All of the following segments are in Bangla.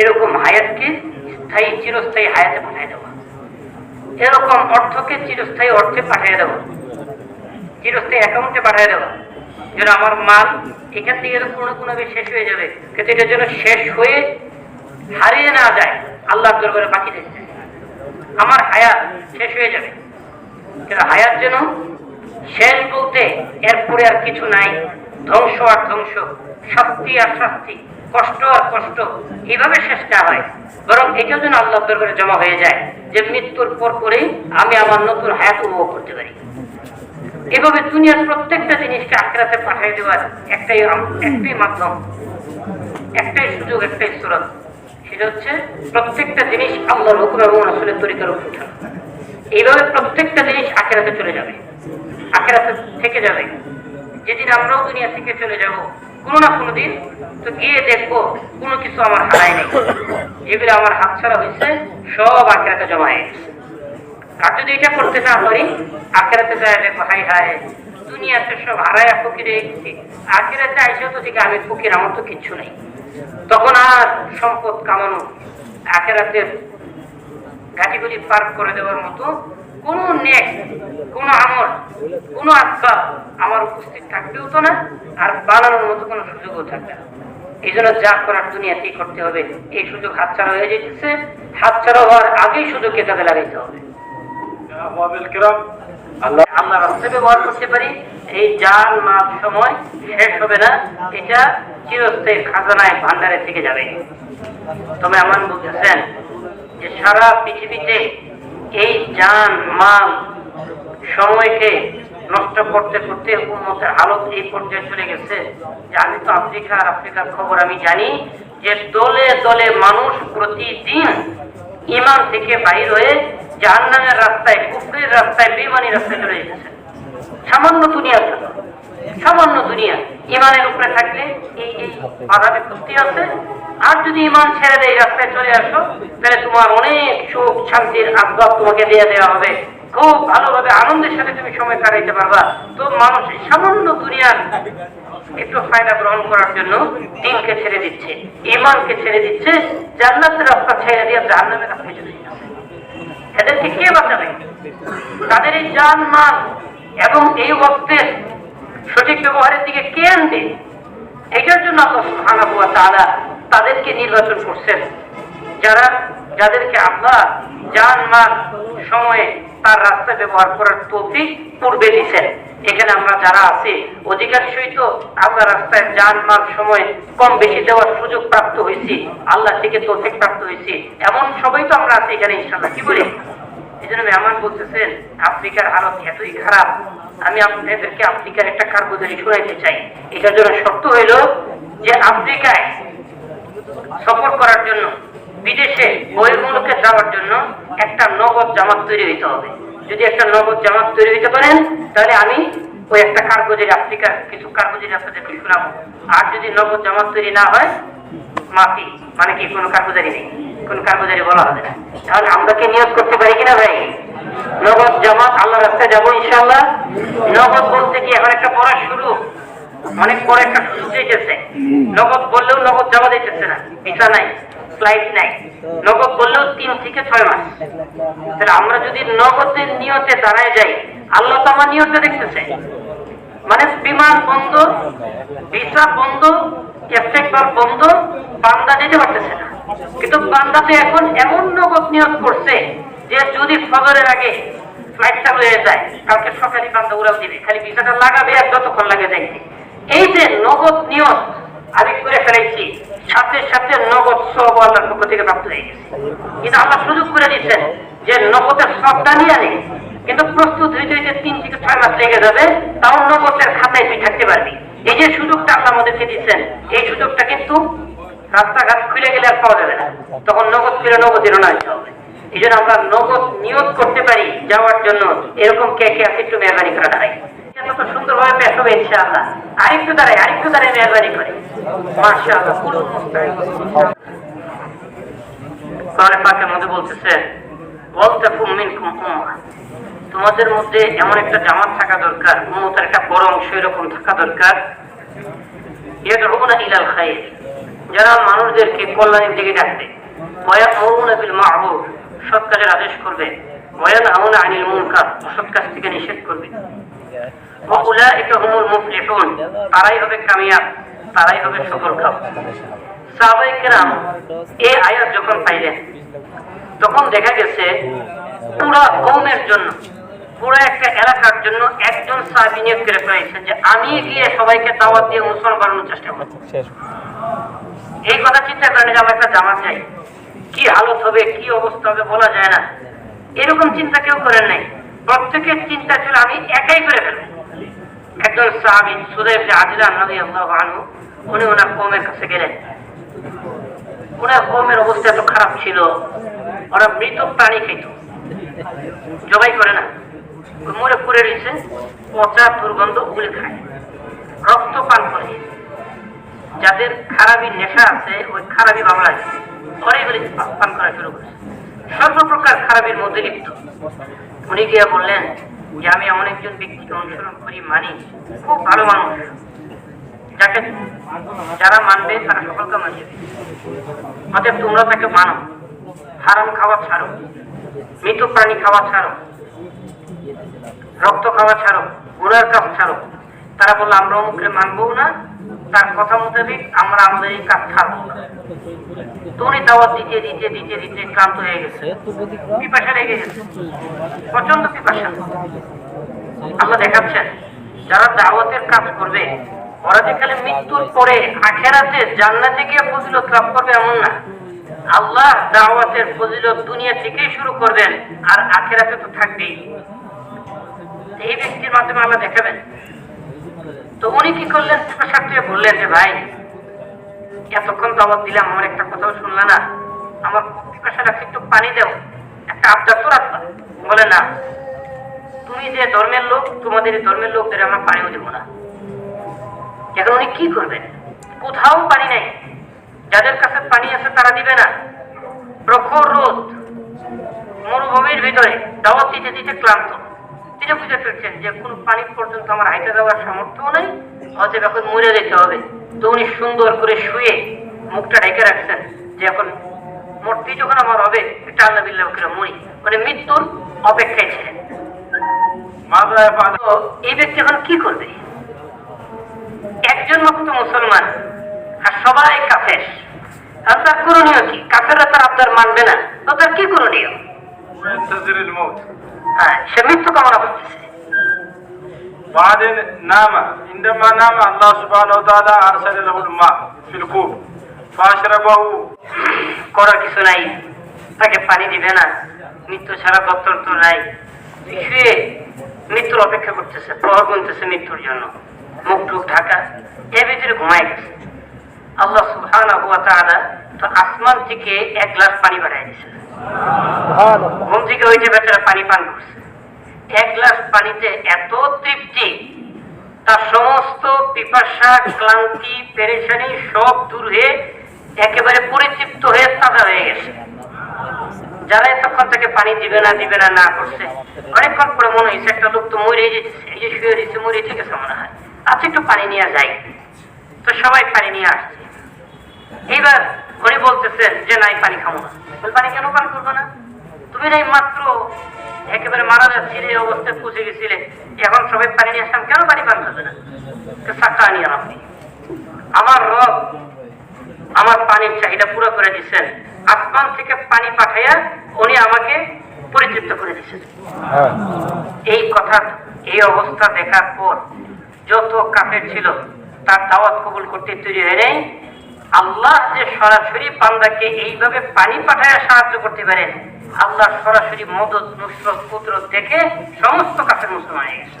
এরকম হায়াতকে স্থায়ী, চিরস্থায়ী হায়াতে পাঠিয়ে দেওয়া এরকম অর্থকে চিরস্থায়ী অর্থে পাঠিয়ে দেওয়া চিরস্থায়ী অ্যাকাউন্টে পাঠিয়ে দেওয়া যেন আমার মাল এখান থেকে কোনো কোনো শেষ হয়ে যাবে। কিন্তু এটা যেন শেষ হয়ে হারিয়ে না যায়, আল্লাহর দরবারে বাকি থাকছে আমার হায়াত শেষ হয়ে যাবে। কিন্তু হায়াত যেন শেষ বলতে এরপরে আর কিছু নাই। ধ্বংস আর ধ্বংস, শাস্তি আর শাস্তি। কষ্ট আর কষ্ট এইভাবে শেষ না হয়। বরং এটা যেন আল্লাহ দরবারে জমা হয়ে যায় যে মৃত্যুর পর পরেই আমি আমার নতুন হায়াত উপভোগ করতে পারি। এভাবে দুনিয়ার প্রত্যেকটা জিনিসকে আখেরাতে পাঠিয়ে দেওয়ার একটাই একটাই মাধ্যম, একটাই সুযোগ, একটাই সুরত। সেটা হচ্ছে প্রত্যেকটা জিনিস আল্লাহর হুকুম এবং রাসূলের তরিকার উঠানো। এইভাবে প্রত্যেকটা জিনিস আখেরাতে চলে যাবে। আখেরাতে থেকে যাবে। যেদিন আমরাও দুনিয়া থেকে চলে যাব কোনো না কোনো দিন তো গিয়ে দেখব কোনো কিছু আমার হারায় নেই। যেগুলো আমার হাত ছাড়া হয়েছে, সব আখেরাতে জমা হয়ে গেছে। আর যদি এটা করতে না পারি, আখেরাতে যায় দেখো হাই হাই দুনিয়াতে সব হারায় ফকিরে গেছি আখেরাতে আইসেও তো ঠিক আমি ফকির, আমার তো কিচ্ছু নেই। তখন আর সম্পদ কামানো আখেরাতে গাড়িগুলি পার্ক করে দেওয়ার মতো কোনো নেক, কোনো আমল, কোনো আসবাব আমার উপস্থিত থাকবেও তো না। আর বানানোর মতো কোনো সুযোগও থাকবে না। এই জন্য যা করার দুনিয়াতেই করতে হবে। এই সুযোগ হাতছাড়া হয়ে যেতেছে হাতছাড়া হওয়ার আগেই সুযোগকে কাজে লাগাইতে হবে। শেষ হবে না। এটা খাজানায় থেকে যাবে। তবে যে সারা পৃথিবীতে এই মাল, সময়কে নষ্ট করতে করতে উন্মতের হালত এই পর্যায়ে চলে গেছে। যে আমি তো আফ্রিকা আফ্রিকার খবর আমি জানি যে দলে দলে মানুষ প্রতিদিন ইমান থেকে বাইর হয়ে জাহান্নামের রাস্তায়, কুফরির রাস্তায় বেমানি রাস্তায় চলে যেতেছে সামান্য দুনিয়ার জন্য। সামান্য দুনিয়া ইমানের উপরে থাকলে এই এই বাধা বিপত্তি আছে। আর যদি ইমান ছেড়ে দেয় রাস্তায় চলে আসো, তাহলে তোমার অনেক সুখ, শান্তির আসবাব তোমাকে দিয়ে দেওয়া হবে। খুব ভালোভাবে আনন্দের সাথে তুমি সময় কাটাইতে পারবা। তো মানুষ সামান্য দুনিয়ার একটু ফায়দা গ্রহণ করার জন্য দিনকে ছেড়ে দিচ্ছে ইমানকে ছেড়ে দিচ্ছে, জান্নাতের রাস্তা ছেড়ে দিয়ে জাহান্নামের রাস্তায় চলে এদেরকে কে বাঁচাবে? তাদের এই জান মাল এবং এই অস্ত্রের সঠিক ব্যবহারের দিকে কে আনবে? এটার জন্য আল্লাহ সুবহানাহু তাআলা তাদেরকে নির্বাচন করছেন। যারা, যাদেরকে আল্লাহ জান মাল সময়ে তার রাস্তা ব্যবহার করার তৌফিক পূর্বে দিছেন। এখানে আমরা যারা আছি অধিকাংশই তো আমরা রাস্তায় জান মাল সময় কম বেশি দেওয়ার সুযোগ প্রাপ্ত হয়েছি, আল্লাহ থেকে তৌফিক প্রাপ্ত হয়েছি। এমন সবাই তো আমরা আছি এখানে ইনশাল্লাহ কি বলি? এই জন্য মেহমান বলতেছেন, আফ্রিকার হালত এতই খারাপ, আমি আপনাদেরকে আফ্রিকার একটা কার্যদারি শোনাইতে চাই। এটার জন্য শর্ত হইল যে আফ্রিকায় সফর করার জন্য বিদেশে বহির্মুলকে যাওয়ার জন্য একটা নগদ জামাত তৈরি হইতে হবে। যদি একটা নগদ জামাত তৈরি হইতে পারেন, তাহলে আমি ওই একটা কার্গোজারি আফ্রিকার কিছু কার্গোজারি আপনাদেরকে শোনাবো আর যদি নগদ জামাত তৈরি না হয়, মাফি মানে কি, কোনো কার্গোজারি নেই। কোনো কার্গোজারি বলা হবে না। তাহলে আমরা কি নিয়োগ করতে পারি কিনা ভাই? নগদ জামাত আল্লাহ রাস্তায় যাব ইনশাল্লাহ নগদ বলতে কি এখন একটা পড়া শুরু? অনেক বড় একটা সুযোগ দিতেছে। নগদ বললেও নগদ জমা দিতেছে না। ভিসা নাই। নাই। নগদ বললেও তিন থেকে ছয় মাস। তাহলে আমরা যদি নগদের নিয়তে দাঁড়ায় যাই, আল্লাহ তো আমার নিয়তে দেখতেছে। মানে বিমান বন্ধ, ভিসা বন্ধ বন্ধ, বান্দা যেতে পারতেছে না। কিন্তু বান্দা তো এখন এমন নগদ নিয়োগ করছে যে যদি ফজরের আগে ফ্লাইট চালু হয়ে যায়, কালকে সকালে বান্দা উড়াও দিবে, খালি ভিসাটা লাগাবে আর যতক্ষণ লাগে যাইতে। এই যে নগদ নিয়ত আমি করে ফেলেছি সাথে সাথে নগদ সব আল্লাহর পক্ষ থেকে প্রাপ্ত হয়ে গেছে। কিন্তু আল্লাহ সুযোগ করে দিচ্ছেন যে নগদের সবটা নিয়ে আনে কিন্তু প্রস্তুত হইতে হইতে তিন থেকে ছয় মাস লেগে যাবে, তাও নগদের খাতায় তুই থাকতে পারবি। এই যে সুযোগটা আল্লাহ আমাদেরকে দিচ্ছেন এই সুযোগটা কিন্তু রাস্তাঘাট খুলে গেলে আর পাওয়া যাবে না। তখন নগদ ফিরে নগদের হইতে হবে। এই জন্য আমরা নগদ নিয়োগ করতে পারি যাওয়ার জন্য এরকম কে কে আছে একটু মেহরবানি করে দাঁড়াই তোমাদের মধ্যে এমন একটা জামাত থাকা দরকার একটা বড় অংশ এরকম থাকা দরকার। ইলাল যারা মানুষদেরকে কল্যাণের দিকে ডাকবে। ওয়ায়ামুরুনা বিল মা'রুফ। সৎ কাজের আদেশ করবে। ওয়ানহাউনা আনিল মুনকার। অসৎ কাজ থেকে নিষেধ করবে। তারাই হবে কামিয়াব, তারাই হবে সফল কেরাম এই আয়াত যখন পাইলেন, তখন দেখা গেছে জন্য, পুরো একটা এলাকার জন্য একজন নিয়োগ করে যে আমি গিয়ে সবাইকে দাওয়াত দিয়ে মুসলমান বানানোর চেষ্টা করব। এই কথা চিন্তা করেন যে আমরা একটা জামাত চাই। কি হালত হবে, কি অবস্থা হবে বলা যায় না। এরকম চিন্তা কেউ করেন নাই। প্রত্যেকের চিন্তা ছিল আমি একাই করে ফেলব। একজন সাহাবী সুদেব নদী আল্লাহ উনি ওনার কৌমের কাছে গেলেন। ওনার কৌমের অবস্থা এত খারাপ ছিল, ওরা মৃত প্রাণী খেত। জবাই করে না। মরে রয়েছে, পচা দুর্গন্ধ ওগুলি খায়। রক্ত পান করে। যাদের খারাপি নেশা আছে, ওই খারাপি বাংলায় ওরা এগুলি পান করা শুরু করেছে। সর্বপ্রকার খারাপের মধ্যে লিপ্ত। উনি গিয়ে বললেন যে আমি এমন একজন ব্যক্তিকে অনুসরণ করি মানি খুব ভালো মানুষ। যাকে যারা মানবে তারা সকলকে মানবে অতএব তোমরা তাকে মানো। হারাম খাওয়া ছাড়ো। মৃত প্রাণী খাওয়া ছাড়ো। রক্ত খাওয়া ছাড়ো। গুড়ার কাজ ছাড়ো। তারা বলল আমরা অমুকরে মানবো না তার কথা মোতাবেক আমরা আমাদের এই কাজ ছাড়বো দিতে দিতে দিতে দিতে ক্লান্ত হয়ে গেছে। পিপাসা লেগে গেছে। প্রচণ্ড পিপাসা। আল্লাহ দেখাচ্ছেন, যারা দাওয়াতের কাজ করবে, ওরা যে খালি মৃত্যুর পরে আখেরাতে জান্নাতে গিয়ে ফজিলত লাভ করবে এমন না। আল্লাহ দাওয়াতের ফজিলত দুনিয়া থেকেই শুরু করবেন, আর আখেরাতে তো থাকবেই। এই ব্যক্তির মাধ্যমে আল্লাহ দেখাবেন তো উনি কি করলেন? পেয়ে বললেন যে, ভাই, এতক্ষণ দাওয়াত দিলাম, আমার একটা কথাও শুনলা না। আমার পিপাসা একটু পানি দাও? একটা আবদার তো রাখবা বলে, না। তুমি যে ধর্মের লোক, তোমাদের এই ধর্মের লোকদের আমরা পানিও দেবো না। এখন উনি কি করবেন? কোথাও পানি নাই। যাদের কাছে পানি আছে তারা দিবে না। প্রখর রোদ। মরুভূমির ভিতরে দাওয়াত দিতে দিতে ক্লান্ত। এটা বুঝে ফেলছেন যে কোনো পানি পর্যন্ত আমার হাইটে যাওয়ার সামর্থ্য নেই অতএব এখন মরে যেতে হবে। তো উনি সুন্দর করে শুয়ে মুখটা ঢেকে রাখছেন যে এখন মূর্তি যখন আমার হবে এটা আল্লাহ বিল্লাহ মরি মানে। মৃত্যুর অপেক্ষায় ছিলেন। এই ব্যক্তি এখন কি করবে? একজন মাত্র মুসলমান আর সবাই কাফের। তার করণীয় কি? কাফেররা তার আপনার মানবে না। তো তার কি করণীয়? হ্যাঁ সে মৃত্যু কামনা করতেছে بعدين نام عندما نام الله سبحانه وتعالى أرسل له الماء في الكوب فأشربه করার কিছু নাই তাকে পানি দিবে না মৃত্যু ছাড়া গত্তর তো নাই শুয়ে মৃত্যুর অপেক্ষা করতেছে প্রহর গুনতেছে মৃত্যুর জন্য মুখ টুক ঢাকা এর ভিতরে ঘুমায় গেছে আল্লাহ সুবহানাহু ওয়া তাআলা তো আসমান থেকে এক গ্লাস পানি বাড়াই দিয়েছে ঘুম ওই যে বেচারা পানি পান করছে। এক গ্লাস পানিতে এত তৃপ্তি, তার সমস্ত পিপাসা, ক্লান্তি, পেরেশানি সব দূর হয়ে একেবারে পরিতৃপ্ত হয়ে তাজা হয়ে গেছে। যারা এতক্ষণ তাকে পানি দিবে না দিবে না না করছে। অনেকক্ষণ পরে মনে হয়েছে, একটা লোক তো মরে এই যে শুয়ে দিচ্ছে মরে ঠিক আছে মনে হয়? আচ্ছা একটু পানি নিয়ে যাই। তো সবাই পানি নিয়ে আসছে। এইবার উনি বলতেছেন যে নাই পানি খাব না। পানি কেন পান করব না? তুমি নাই মাত্র একেবারে মারা যাচ্ছিলে এই অবস্থায় পৌঁছে গেছিলে এখন সবাই পানি নিয়ে আসলাম কেন পানি পান করবে না? তো সাক্কা নিয়ে আপনি। আমার রব আমার পানির চাহিদা পুরো করে দিচ্ছেন আসমান থেকে পানি পাঠাইয়া উনি আমাকে পরিতৃপ্ত করে দিচ্ছেন এই কথা এই অবস্থা দেখার পর যত কাফের ছিল তার দাওয়াত কবুল করতে তৈরি হয়ে নেই। আল্লাহ যে সরাসরি বান্দাকে এইভাবে পানি পাঠায় সাহায্য করতে পারেন আল্লাহ সরাসরি মদত নুসরত কুদরত দেখে সমস্ত কাফের মুসলমান হয়ে গেছে।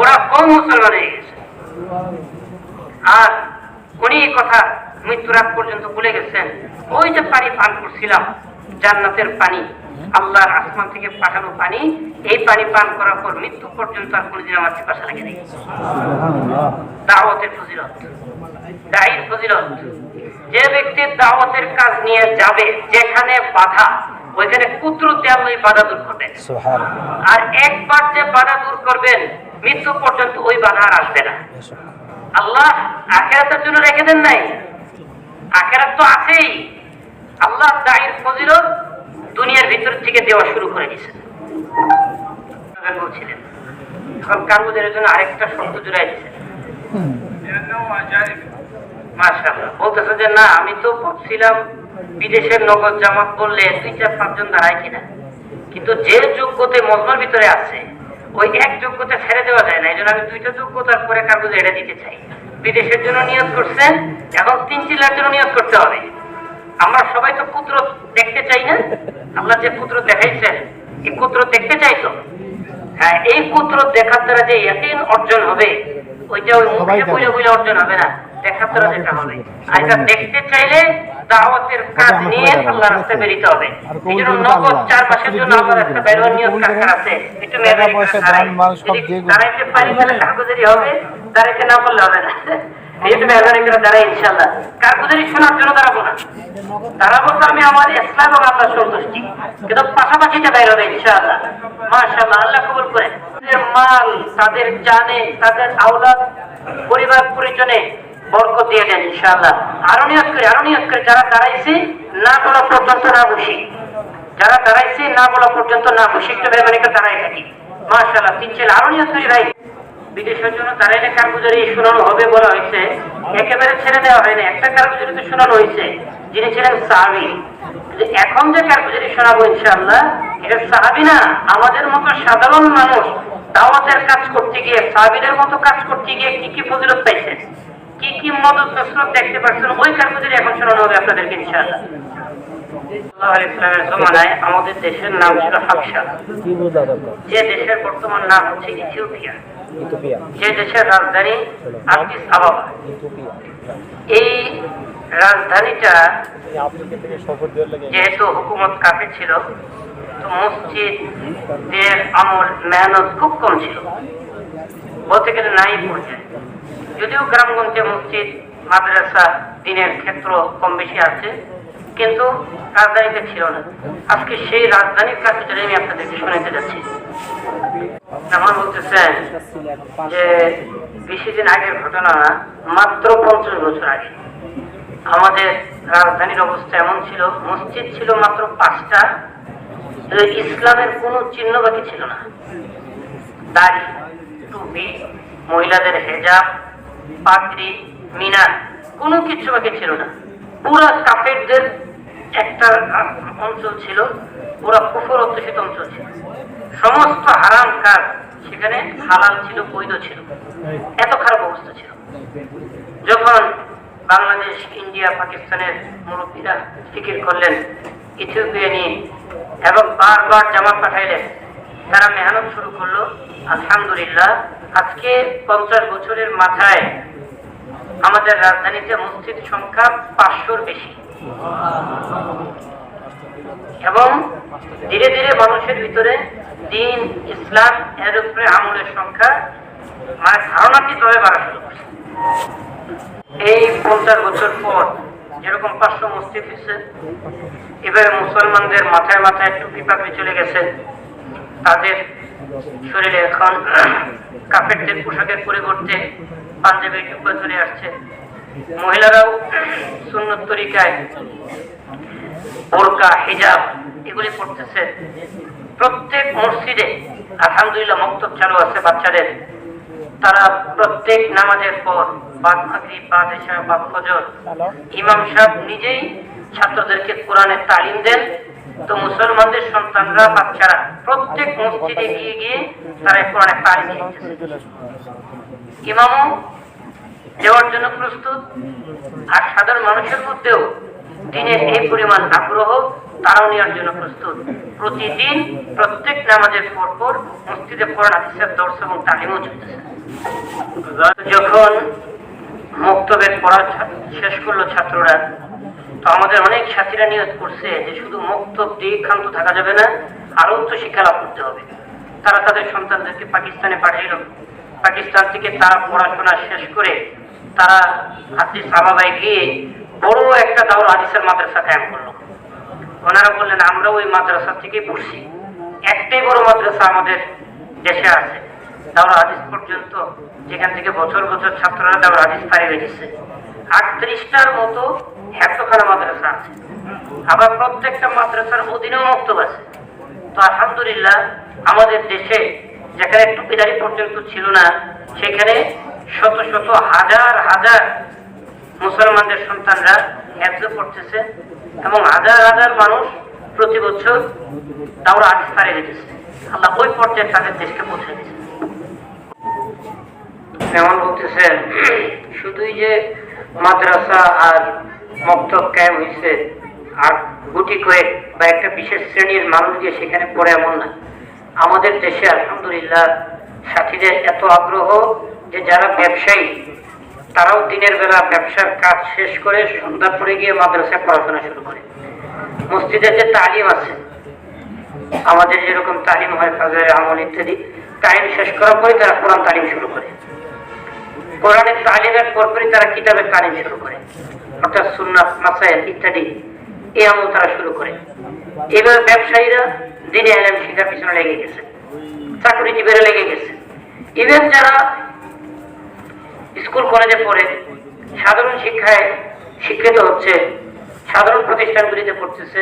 ওরা কম মুসলমান হয়ে গেছে। আর উনি এই কথা মৃত্যুর আগ পর্যন্ত ভুলে গেছেন। ওই যে পানি পান করছিলাম জান্নাতের পানি আল্লাহর আসমান থেকে পাঠানো পানি এই পানি পান করার পর মৃত্যু পর্যন্ত আর কোনোদিন আমার পিপাসা লাগে নেই। দাওয়াতের ফজিলত। দায়ীর ফজিলত যে ব্যক্তি দাওয়াতের কাজ নিয়ে যাবে যেখানে বাধা ওইখানে কুদরতে আল্লাহ বাধা দূর করবে। আর একবার যে বাধা দূর করবেন মৃত্যু পর্যন্ত ওই বাধা আর আসবে না। আল্লাহ আখেরাতের জন্য রেখে দেন নাই। আখেরাত তো আছেই। আল্লাহ দায়ের ফজিলত দুনিয়ার ভিতর থেকে দেওয়া শুরু করে দিয়েছেন। বলছিলেন এখন কারুদের জন্য আরেকটা শব্দ জুড়াই দিয়েছেন। মাশাআল্লাহ। বলতেছে যে না আমি তো ভাবছিলাম বিদেশের নগদ জামাত বললে দুই চার পাঁচজন দাঁড়ায় কিনা। কিন্তু যে যোগ্যতে মজমার ভিতরে আছে ওই এক যোগ্যতা ছেড়ে দেওয়া যায় না। এই জন্য আমি দুইটা যোগ্যতার পরে কাগজ এটা দিতে চাই। বিদেশের জন্য নিয়োগ করছেন এখন তিন চিল্লার জন্য নিয়োগ করতে হবে। আমরা সবাই তো পুত্র দেখতে চাই না। আল্লাহ যে পুত্র দেখাইছেন এই পুত্র দেখতে চাই তো। হ্যাঁ এই পুত্র দেখার দ্বারা যে অর্জন হবে ওইটা ওই মুখে বলে বলে অর্জন হবে না। দেখার যেটা হবে। আর এটা দেখতে চাইলে দাওয়াতের কাজ নিয়ে আল্লাহ রাস্তায় বেরিতে হবে। এই জন্য নগদ চার মাসের জন্য আল্লাহ রাস্তায় বেরোয়ার নিয়োগ কারখানা আছে। একটু মেহরবানি করে পয়সা, দাঁড়াই। ধান, মাল সব যদি যেগুলো- দাঁড়াইতে পারি তাহলে কাগজেরই হবে। দাঁড়াইতে না পারলে হবে না। এই জন্য মেহরবানি করে দাঁড়াই ইনশাল্লাহ কাগজেরই শোনার জন্য দাঁড়াবো না। দাঁড়াবো তো আমি আমার ইসলাম এবং আল্লাহ সন্তুষ্টি। কিন্তু পাশাপাশি যে বাইর হবে ইনশাআল্লাহ। মাশাআল্লাহ আল্লাহ কবুল করে। তাদের মাল তাদের জানে তাদের আওলাদ পরিবার পরিজনে দিয়ে দেন আরও নিয়োগ করে, আরও নিয়োগ করে যারা দাঁড়াইছে, না বলা পর্যন্ত না বসি। যারা দাঁড়াইছে, না বলা পর্যন্ত না বসে। একটু মেহরবানি করে দাঁড়াই থাকি। তিন ছেলে আরও নিয়োগ করি ভাই বিদেশের জন্য দাঁড়াইলে কারগুজারি শোনানো হবে বলা হয়েছে। একেবারে ছেড়ে দেওয়া হয়নি একটা কারগুজারি তো শোনানো হয়েছে। যিনি ছিলেন সাহাবি। এখন যে কারগুজারি শোনাবো, ইনশাআল্লাহ, এটা সাহাবি না। আমাদের মতো সাধারণ মানুষ দাওয়াতের কাজ করতে গিয়ে, সাহাবিদের মতো কাজ করতে গিয়ে কি কি ফজিলত পাইছে কি কি নসরত দেখতে পাচ্ছেন? ওই এখন শোনানো হবে আপনাদেরকে ইনশাআল্লাহ। সাল্লাল্লাহু আলাইহি ইসলামের জমানায় আমাদের দেশের নাম ছিল হাবশা কি বুঝলাম আপনার যে দেশের বর্তমান নাম হচ্ছে ইথিওপিয়া। যে দেশের রাজধানী আদিস আবাবা। এই রাজধানীটা যেহেতু হুকুমত কাফে ছিল তো মসজিদের আমল মেহনত খুব কম ছিল। বলতে গেলে নাই পর্যায়ে। যদিও গ্রামগঞ্জে মসজিদ, মাদ্রাসা দিনের ক্ষেত্র কম বেশি আছে, কিন্তু রাজধানীতে ছিল না। আজকে সেই রাজধানীর চলে আমি আপনাদেরকে শোনাতে যাচ্ছি। আমার বলতেছেন যে, বেশি দিন আগের ঘটনা মাত্র পঞ্চাশ বছর আগে। আমাদের রাজধানীর অবস্থা এমন ছিল, মসজিদ ছিল মাত্র পাঁচটা ইসলামের কোনো চিহ্ন বাকি ছিল না। দাড়ি, টুপি, মহিলাদের হেজাব পাগড়ি মিনার, কোনো কিছু বাকি ছিল না। পুরা কাফেরদের একটা অঞ্চল ছিল, পুরা কুফর অধ্যুষিত অঞ্চল ছিল। সমস্ত হারাম কাজ সেখানে হালাল ছিল, বৈধ ছিল। এত খারাপ অবস্থা ছিল। যখন বাংলাদেশ, ইন্ডিয়া, পাকিস্তানের মুরব্বীরা ফিকির করলেন, ইথিওপিয়া নিয়ে, এবং বারবার জামা পাঠাইলেন তারা মেহনত শুরু করল। আলহামদুলিল্লাহ, আজকে পঞ্চাশ বছরের মাথায় আমাদের রাজধানীতে মসজিদ সংখ্যা পাঁচশোর বেশি। এবং ধীরে ধীরে মানুষের ভিতরে দিন, ইসলাম এর উপরে আমলের সংখ্যা মানে ধারণাতীতভাবে বাড়া শুরু করছে। এই পঞ্চাশ বছর পর যেরকম পাঁচশো মসজিদ হয়েছে, এবারে মুসলমানদের মাথায় মাথায় টুপি পাপড়ি চলে গেছে। তাদের শরীরে এখন কাপেরদের পোশাকের পরিবর্তে পাঞ্জাবি টুপা চলে আসছে। মহিলারাও সুন্নত তরিকায় বোরকা, হিজাব এগুলি পড়তেছে প্রত্যেক মসজিদে আলহামদুলিল্লাহ মক্তব চালু আছে বাচ্চাদের। তারা প্রত্যেক নামাজের পর বাদ মাগরিব ফজর ইমাম সাহেব নিজেই ছাত্রদেরকে কোরআনের তালিম দেন। তো মুসলমানদের সন্তানরা, বাচ্চারা, প্রত্যেক মসজিদে গিয়ে গিয়ে তারা কোরআনের তালিম দিচ্ছে। ইমামও দেওয়ার জন্য প্রস্তুত, আর সাধারণ মানুষের মধ্যেও দিনের এই পরিমাণ আগ্রহ তারাও নেওয়ার জন্য প্রস্তুত। প্রতিদিন প্রত্যেক নামাজের পর পর মসজিদে কোরআন, হাদিসের দর্শ এবং তালিমও যখন মুক্তবের পড়া শেষ করল ছাত্ররা আমাদের অনেক সাথীরা নিয়ত করছে যে শুধু মুক্তব দিয়ে থাকা যাবে না আরও উচ্চ শিক্ষা লাভ করতে হবে। তারা তাদের সন্তানদেরকে পাকিস্তানে পাঠাইল পাকিস্তান থেকে তারা পড়াশোনা শেষ করে তারা হাদিস সাহাবায় গিয়ে বড় একটা দাওর হাদিসের মাদ্রাসা কায়েম করল। ওনারা বললেন আমরা ওই মাদ্রাসা থেকেই পড়ছি। একটাই বড় মাদ্রাসা আমাদের দেশে আছে। দাওরা হাদিস পর্যন্ত যেখান থেকে বছর বছর ছাত্ররা দাওরা হাদিস পাড়ি বেরিয়েছে আটত্রিশটার মতো একশোখানা মাদ্রাসা। আবার প্রত্যেকটা মাদ্রাসার অধীনেও মক্তব আছে। তো আলহামদুলিল্লাহ, আমাদের দেশে যেখানে টুপিদারি পর্যন্ত ছিল না, সেখানে শত শত হাজার হাজার মুসলমানদের সন্তানরা হেফজ পড়তেছে এবং হাজার হাজার মানুষ প্রতি বছর তাওরা আজ সারে দিতেছে। আল্লাহ ওই পর্যায়ে তাদের দেশকে পৌঁছে দিচ্ছে যেমন বলতেছেন, শুধুই যে মাদ্রাসা আর মক্তব কায়েম হয়েছে আর গুটি কয়েক বা একটা বিশেষ শ্রেণির মানুষ দিয়ে সেখানে পড়ে এমন না। আমাদের দেশে আলহামদুলিল্লাহ সাথীদের এত আগ্রহ যে যারা ব্যবসায়ী, তারাও দিনের বেলা ব্যবসার কাজ শেষ করে সন্ধ্যার পরে গিয়ে মাদ্রাসায় পড়াশোনা শুরু করে। মসজিদের যে তালিম আছে, আমাদের যেরকম তালিম হয় ফাজরের আমল ইত্যাদি, তালিম শেষ করার পরে তারা কোরআন তালিম শুরু করে। কোরআনের তালিমের পরপরই তারা কিতাবের তালিম শুরু করে। অর্থাৎ ইত্যাদি এই আমল তারা শুরু করে। এবার ব্যবসায়ীরা দিনে পিছনে লেগে গেছে। চাকরিজীবীরা লেগে গেছে। ইভেন যারা স্কুল, কলেজে পড়ে, সাধারণ শিক্ষায় শিক্ষিত হচ্ছে, সাধারণ প্রতিষ্ঠানগুলিতে পড়তেছে,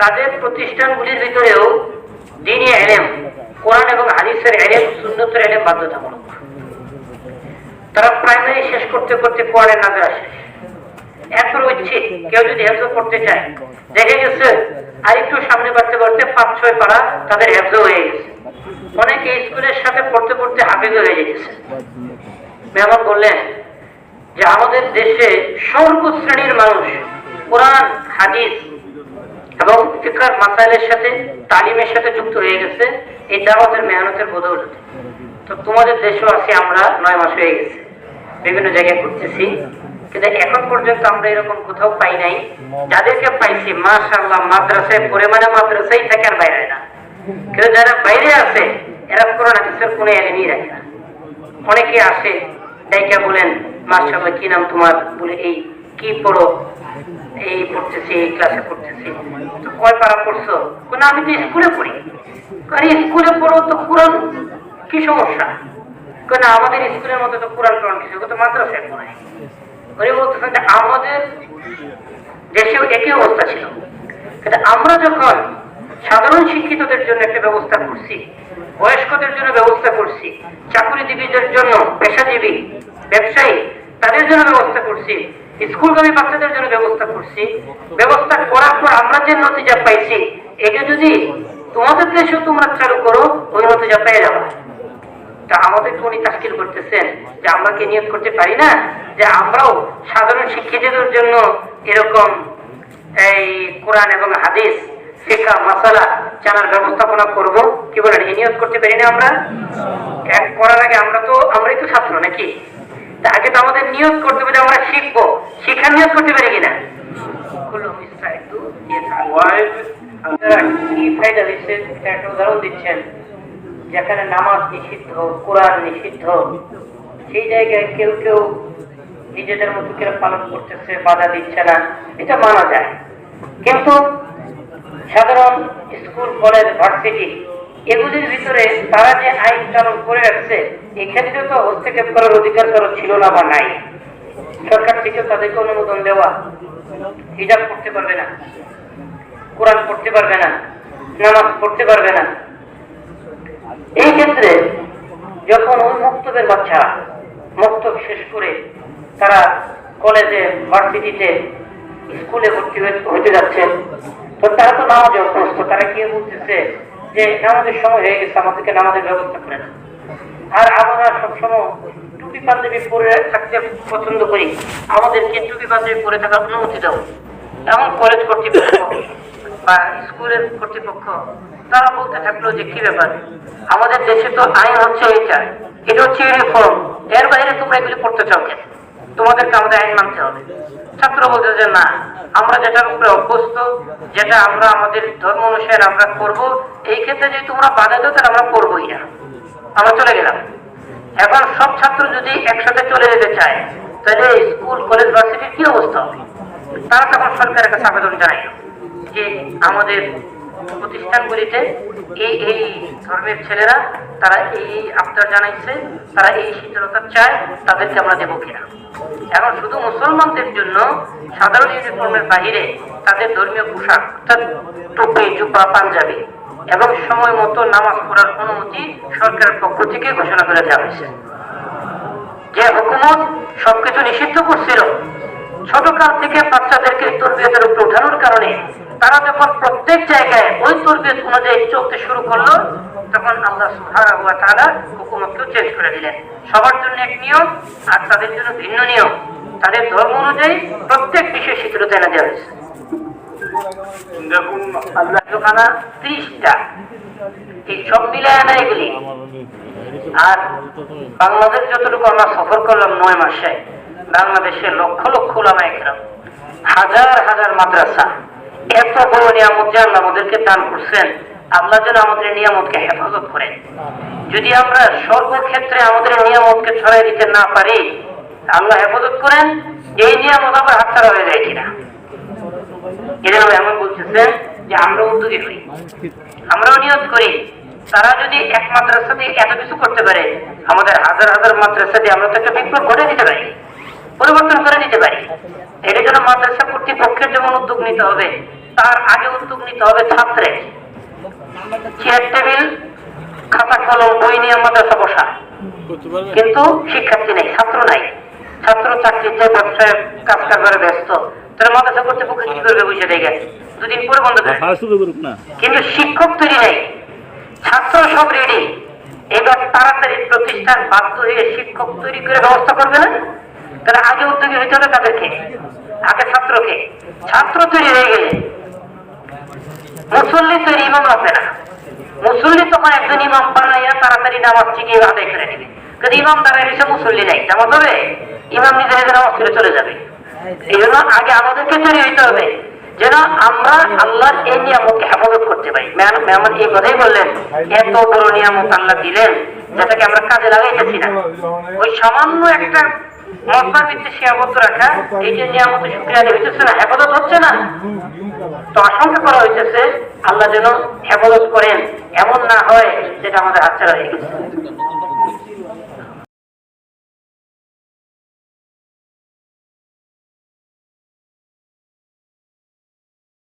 তাদের প্রতিষ্ঠানগুলির ভিতরেও দিনই এলেম কোরআন এবং হাদিসের এলেম সুন্নতের এলেম বাধ্যতামূলক। তারা প্রাইমারি শেষ করতে করতে কোরআনের নাজরা শেষ। এরপর হচ্ছে। কেউ যদি হেফজ করতে চায়। দেখে গেছে আর একটু সামনে বাড়তে বাড়তে পাঁচ ছয় পাড়া তাদের হেফজ হয়ে গেছে। অনেকে স্কুলের সাথে পড়তে পড়তে হাফিজ হয়ে গেছে। মেহমান বললেন যে, আমাদের দেশে সর্বশ্রেণীর মানুষ কোরআন, হাদিস এবং ফিকার মাসাইলের সাথে, তালিমের সাথে যুক্ত হয়ে গেছে। এই দাওয়াতের মেহনতের বদৌলতে। তো তোমাদের দেশও আছি আমরা, নয় মাস হয়ে গেছে। বিভিন্ন জায়গায় ঘুরতেছি। কিন্তু এখন পর্যন্ত আমরা এরকম কোথাও পাই নাই। যাদেরকে পাইছি, মাশাআল্লাহ, মাদ্রাসায় পড়ে মানে মাদ্রাসায় থাকে আর বাইরে না। কিন্তু যারা বাইরে আছে, এরা কোরআন, হাদিসের কোনো এলেমই রাখে না। অনেকে আসে, ডাইকা বলেন, মাশাআল্লাহ, কি নাম তোমার? বলে, এই, কি পড়ো? এই, পড়তেছি, এই ক্লাসে পড়তেছি। তো কয় পারা পড়ছো? না, আমি তো স্কুলে পড়ি। কারণ স্কুলে পড়ো তো কোরআন, কি সমস্যা? না, আমাদের স্কুলের মধ্যে তো কোরআন টোরআন কিছু তো মাদ্রাসায় পড়ায়। উনি যে শিক্ষিতদের জন্য একটা ব্যবস্থা করছি, বয়স্কদের জন্য ব্যবস্থা করছি, চাকরিজীবীদের জন্য পেশাজীবী, ব্যবসায়ী, তাদের জন্য ব্যবস্থা করছি, স্কুলগামী বাচ্চাদের জন্য ব্যবস্থা করছি, ব্যবস্থা করার পর আমরা যে নতিজা পাইছি এটা যদি তোমাদের দেশেও তোমরা চালু করো, ওই নতিজা পেয়ে যাবে। তা আমাদের উনি তাস্কিল করতেছেন যে আমরা কি নিয়োগ করতে পারি না যে আমরাও সাধারণ শিক্ষিতদের জন্য এরকম এই কোরআন এবং হাদিস শেখা মাসালা জানার ব্যবস্থাপনা করব। কি বলেন এই নিয়োগ করতে পারি না আমরা? এক করার আগে আমরা তো আমরাই তো ছাত্র নাকি? তা আগে তো আমাদের নিয়োগ করতে পারি আমরা শিখব। শিক্ষা নিয়োগ করতে পারি কিনা? আপনারা কি ফায়দা দিচ্ছে এটা একটা উদাহরণ দিচ্ছেন। যেখানে নামাজ নিষিদ্ধ, কোরআন নিষিদ্ধ, সেই জায়গায় কেউ কেউ নিজেদের মতো করে পালন করতেছে, বাধা দিচ্ছে না। এটা মানা যায়। কিন্তু সাধারণ স্কুল, কলেজ, ভার্সিটি, এগুলির ভিতরে তারা যে আইন চালন করে রাখছে, এখানে তো হস্তক্ষেপ করার অধিকার কারও ছিল না বা নাই, সরকার থেকে তাদেরকে অনুমোদন দেওয়া, হিজাব করতে পারবে না, কোরআন পড়তে পারবে না, নামাজ পড়তে পারবে না। এই ক্ষেত্রে যখন ওই মক্তবের বাচ্চারা মক্তব শেষ করে তারা কলেজে, ভার্সিটিতে, স্কুলে ভর্তি হতে যাচ্ছে তো তারা তো নামাজে অভ্যস্ত, তারা কি বলতেছে যে নামাজের সময় হয়ে গেছে, আমাদেরকে নামাজের ব্যবস্থা করে আর আমরা সবসময় টুপি পাঞ্জাবি পরে থাকতে পছন্দ করি। আমাদেরকে টুপি পাঞ্জাবি পরে থাকার অনুমতি দাও। এমন কলেজ কর্তৃপক্ষ বা স্কুলের কর্তৃপক্ষ তারা বলতে থাকল যে, কি ব্যাপার? আমাদের দেশে তো আইন হচ্ছে এইটা। এটা হচ্ছে ইউনিফর্ম এর বাইরে তোমরা এগুলি পড়তে চাও কেন? তোমাদেরকে আমাদের আইন মানতে হবে। ছাত্র বলতে যে, না, আমরা যেটার উপরে অভ্যস্ত, যেটা আমরা আমাদের ধর্ম অনুসারে আমরা করব, এই ক্ষেত্রে যদি তোমরা বাধা দাও, তাহলে আমরা করবোই না। আমরা চলে গেলাম। এখন সব ছাত্র যদি একসাথে চলে যেতে চায়, তাহলে স্কুল, কলেজ, ভার্সিটির কি অবস্থা হবে? তারা তখন সরকারের কাছে আবেদন জানাই যে, আমাদের প্রতিষ্ঠানগুলিতে এই এই ধর্মের ছেলেরা, তারা এই জানাইছে, তারা এই শীতলতা চায়, তাদেরকে আমরা দেবো কিনা। এখন শুধু মুসলমানদের জন্য, সাধারণ ইউনিফর্মের বাহিরে তাদের ধর্মীয় পোশাক, অর্থাৎ টুপি জুব্বা পাঞ্জাবি এবং সময় মতো নামাজ পড়ার অনুমতি সরকারের পক্ষ থেকে ঘোষণা করে দেওয়া হয়েছে। যে হুকুমত সবকিছু নিষিদ্ধ করছিল ছোটকাল থেকে বাচ্চাদেরকে তরবিয়তের উপরে উঠানোর কারণে তারা যখন প্রত্যেক জায়গায় ওই তরবিয়ত অনুযায়ী চলতে শুরু করল তখন আল্লাহ ওয়া তাআলা হুকুমতকেও চেঞ্জ করে দিলেন। সবার জন্য এক নিয়ম আর তাদের জন্য ভিন্ন নিয়ম। তাদের ধর্ম অনুযায়ী প্রত্যেক বিষয়ে শীতলতা এনে দেওয়া হয়েছে। দেখুন আল্লাহ ত্রিশটা। এই সব মিলায় না এগুলি। আর বাংলাদেশ যতটুকু আমরা সফর করলাম নয় মাসে বাংলাদেশে লক্ষ লক্ষ ওলামা একরাম হাজার হাজার মাদ্রাসা, এত বড় নিয়ামত যে আল্লাহ আমাদেরকে দান করছেন, আল্লাহ যেন আমাদের নিয়ামতকে হেফাজত করেন। যদি আমরা সর্বক্ষেত্রে আমাদের নিয়ামতকে ছড়াই দিতে না পারি, আল্লাহ হেফাজত করেন, এই নিয়ামত আবার হাতছাড়া হয়ে যায় কিনা? এজন্য এমন বলতেছেন যে আমরা উদ্যোগী হই। আমরাও নিয়ত করি। তারা যদি এক মাদ্রাসা এত কিছু করতে পারে, আমাদের হাজার হাজার মাদ্রাসা দিয়ে আমরা তো একটা বিপ্লব ঘটে দিতে পারি। পরিবর্তন করে দিতে পারি। এটার জন্য মাদ্রাসা কর্তৃপক্ষের যেমন উদ্যোগ নিতে হবে তার আগে উদ্যোগ নিতে হবে ছাত্রের চেয়ার টেবিল খাতা কলম বই নিয়ে মাদ্রাসা বসা। কিন্তু শিক্ষার্থী নেই ছাত্র নাই। ছাত্র চাকরিতে ব্যবসায় কাজ কারবারে ব্যস্ত। তারা মাদ্রাসা কর্তৃপক্ষ কি করবে বুঝে দেখে দুদিন পরে বন্ধ করে। না। কিন্তু শিক্ষক তৈরি নেই। ছাত্র সব রেডি এবার তাড়াতাড়ি প্রতিষ্ঠান বাধ্য হয়ে শিক্ষক তৈরি করে ব্যবস্থা করবে না? তাহলে আগে উদ্যোগী হইতে হবে তাদেরকে। আগে ছাত্রকে। ছাত্র তৈরি হয়ে গেলে মুসল্লি তৈরি ইমাম হবে না। মুসল্লি তখন একজন ইমাম বানাইয়া তাড়াতাড়ি নামাজ থেকে আদায় করে নেবে। কিন্তু ইমাম দাঁড়ায় এসে মুসল্লি নেই। জামাত হবে ইমাম নিজে নিজে নামাজ করে চলে যাবে। এই জন্য আগে আমাদেরকে তৈরি হইতে হবে যেন আমরা আল্লাহর এই নিয়ামতকে হেফাজত করতে পারি। মেহমান এই কথাই বললেন, এত বড় নিয়ামত আল্লাহ দিলেন, যেটাকে আমরা কাজে লাগাইতেছি না। ওই সামান্য একটা ভিত্তি সীমাবদ্ধ রাখা, এই যে নিয়ামত আদায় হইতেছে না। হেফাজত হচ্ছে না? তো আশঙ্কা করা হইতেছে, আল্লাহ যেন হেফাজত করেন। এমন না হয় যেটা আমাদের হাতছাড়া হয়ে গেছে।